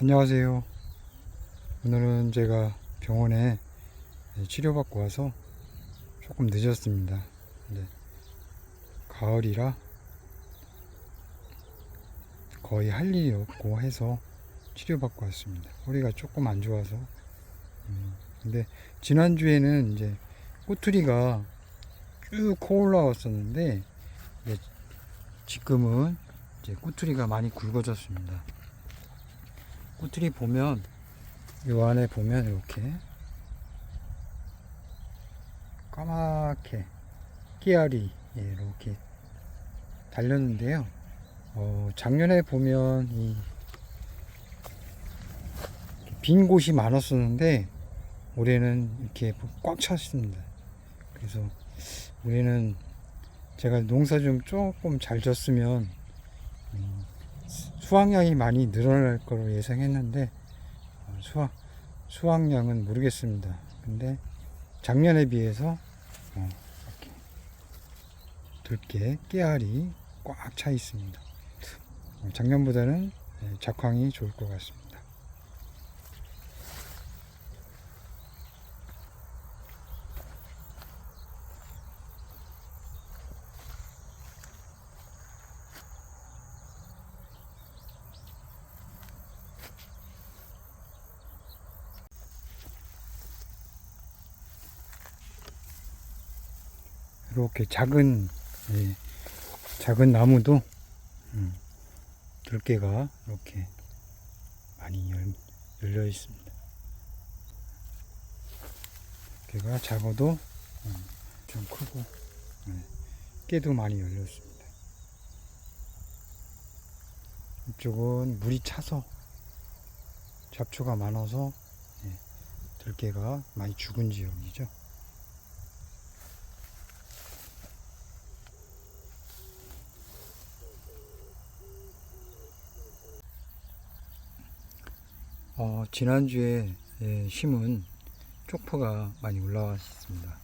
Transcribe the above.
안녕하세요. 오늘은 제가 병원에 치료받고 와서 조금 늦었습니다. 근데 가을이라 거의 할 일이 없고 해서 치료받고 왔습니다. 허리가 조금 안 좋아서. 음, 근데 지난주에는 이제 꼬투리가 쭉커 올라왔었는데 이제 지금은 이제 꼬투리가 많이 굵어졌습니다. 꼬투리 보면 요 안에 보면 이렇게 까맣게 깨알이 예, 이렇게 달렸는데요. 어, 작년에 보면 이 빈 곳이 많았었는데 올해는 이렇게 꽉 찼습니다. 그래서 올해는 제가 농사 좀 조금 잘 졌으면 음, 수확량이 많이 늘어날 거로 예상했는데 어, 수확 수확량은 모르겠습니다. 근데 작년에 비해서 어, 이렇게 들깨 깨알이 꽉 차 있습니다. 어, 작년보다는 예, 작황이 좋을 것 같습니다. 이렇게 작은 예, 작은 나무도 음, 들깨가 이렇게 많이 열, 열려 있습니다. 들깨가 작아도 음, 좀 크고 예, 깨도 많이 열렸습니다. 이쪽은 물이 차서 잡초가 많아서 예, 들깨가 많이 죽은 지역이죠. 어, 지난주에 예, 심은 쪽파가 많이 올라왔습니다.